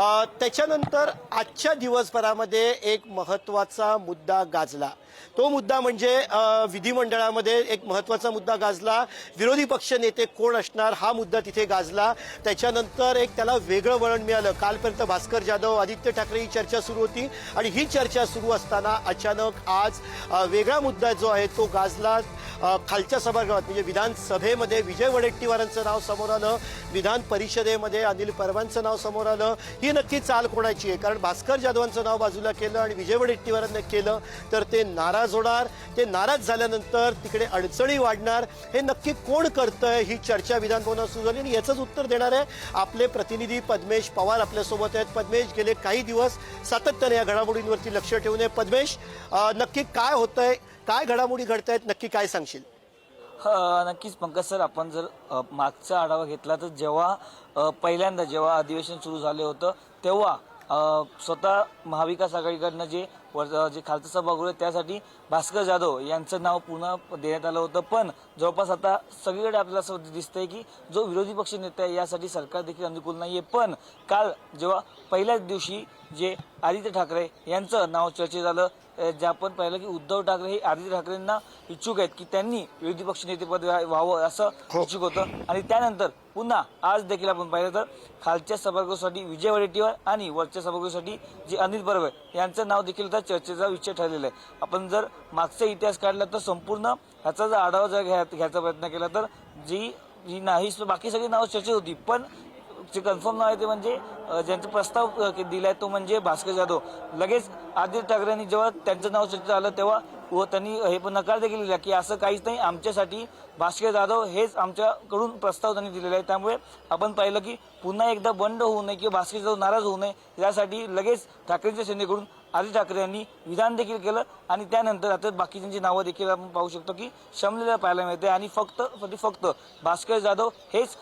त्याच्यानंतर आजच्या दिवसभरामध्ये एक महत्त्वाचा मुद्दा गाजला. तो मुद्दा म्हणजे विधिमंडळामध्ये एक महत्त्वाचा मुद्दा गाजला. विरोधी पक्ष नेते कोण असणार हा मुद्दा तिथे गाजला. त्याच्यानंतर एक त्याला वेगळं वळण मिळालं. कालपर्यंत भास्कर जाधव आदित्य ठाकरे ही चर्चा सुरू होती. आणि ही चर्चा सुरू असताना अचानक आज वेगळा मुद्दा जो आहे तो गाजला. खालच्या सभागृहात म्हणजे विधानसभेमध्ये विजय वडेट्टीवारांचं नाव समोर आलं. विधान परिषदेमध्ये अनिल परबांचं नाव समोर आलं. ही नक्की चाल कोणाची आहे? कारण भास्कर जाधवांचं नाव बाजूला केलं आणि विजय वडेट्टीवारांना केलं तर ते नाराज होणार. ते नाराज झाल्यानंतर तिकडे अडचणी वाढणार. हे नक्की कोण करतंय? ही चर्चा विधानभवनात सुरू झाली आणि याचंच उत्तर देणार आहे आपले प्रतिनिधी पद्मेश पवार आपल्यासोबत आहेत. पद्मेश गेले काही दिवस सातत्याने या घडामोडींवरती लक्ष ठेवून आहे पद्मेश नक्की काय होतंय? काय घडामोडी घडत आहेत नक्की काय सांगशील? ह नक्कीच. पंकज सर आपण जर अ, मागचा आढावा घेतला तर जेव्हा अ, पहिल्यांदा जेव्हा अधिवेशन सुरू झालं होतं तेव्हा अ, स्वतः महाविकास आघाडीकडनं जे वर जे खालचं सभागृह आहे, त्यासाठी भास्कर जाधव यांचं नाव पुन्हा देण्यात आलं होतं. पण जवळपास आता सगळीकडे आपल्याला असं दिसतंय की जो विरोधी पक्ष नेता आहे यासाठी सरकार देखील अनुकूल नाही आहे पण काल जेव्हा पहिल्याच दिवशी जे आदित्य ठाकरे यांचं नाव चर्चेत आलं. जे आपण पाहिलं की उद्धव ठाकरे हे आदित्य ठाकरेंना इच्छुक आहेत की त्यांनी विरोधी पक्ष नेतेपद व्हा- व्हावं असं इच्छुक होतं. आणि त्यानंतर पुन्हा आज देखील आपण पाहिलं तर खालच्या सभागृहासाठी विजय वडेट्टीवार आणि वरच्या सभागृहासाठी जे अनिल बर्वे यांचं नाव देखील आता चर्चेचा विषय ठरलेला आहे. आपण जर मागचा इतिहास काढला तर संपूर्ण ह्याचा जर आढावा जर घ्या घ्यायचा प्रयत्न केला तर जी जी नाही बाकी सगळी नावं चर्चेत होती. पण जे कन्फर्म नाव आहे ते म्हणजे ज्यांचा प्रस्ताव दिला दिलाय तो म्हणजे भास्कर जाधव. लगेच आदित्य ठाकरेंनी जेव्हा त्यांचं नाव चर्चेत आलं तेव्हा व त्यांनी हे पण नकार देखील दिला की असं काहीच नाही आमच्यासाठी भास्कर जाधव हेच आमच्याकडून प्रस्ताव त्यांनी दिलेला आहे. त्यामुळे आपण पाहिलं की पुन्हा एकदा बंड होऊ नये किंवा भास्कर जाधव नाराज होऊ नये यासाठी लगेच ठाकरेंच्या सेनेकडून आदित्य ठाकरे यांनी विधान देखील केलं आणि त्यानंतर आता बाकीच्यांची नावं देखील आपण पाहू शकतो की शमलेला पाहायला मिळते आणि फक्त फक्त फक्त भास्कर जाधव हेच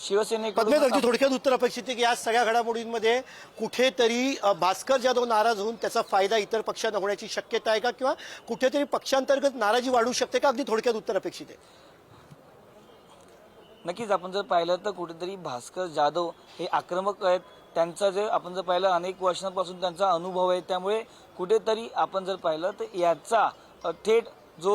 शिवसेनेकडून अगदी थोडक्यात उत्तर अपेक्षित आहे की या सगळ्या घडामोडींमध्ये कुठेतरी भास्कर जाधव नाराज होऊन त्याचा फायदा इतर पक्षांना होण्याची शक्यता आहे का? किंवा कुठेतरी पक्षांतर्गत नाराजी वाढू शकते का? अगदी थोडक्यात उत्तर अपेक्षित आहे. नक्कीच आपण जर पाहिलं तर कुठेतरी भास्कर जाधव हे आक्रमक आहेत. त्यांचा जे आपण जर पाहिलं अनेक वर्षांपासून त्यांचा अनुभव आहे. त्यामुळे कुठेतरी आपण जर पाहिलं तर याचा थेट जो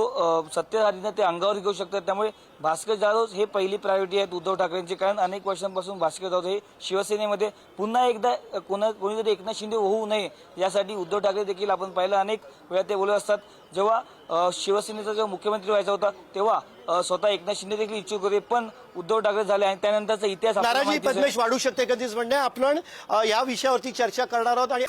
सत्ताधारीनं ते अंगावर घेऊ शकतात. त्यामुळे भास्कर जाधव हे पहिली प्रायोरिटी आहेत उद्धव ठाकरेंची. कारण अनेक वर्षांपासून भास्कर जाधव हे शिवसेनेमध्ये पुन्हा एकदा कोणा कोणीतरी एकनाथ शिंदे होऊ नये यासाठी उद्धव ठाकरे देखील आपण पाहिलं. अनेक वेळा ते बोलत असतात. जेव्हा शिवसेनेचा जेव्हा मुख्यमंत्री व्हायचा होता तेव्हा स्वतः एकनाथ शिंदे देखील इच्छुक होते. पण उद्धव ठाकरे झाले आणि त्यानंतरचा इतिहास नाराजी. पद्मेश वाढू शकते कधीच म्हणणे आपण या विषयावरती चर्चा करणार आहोत आणि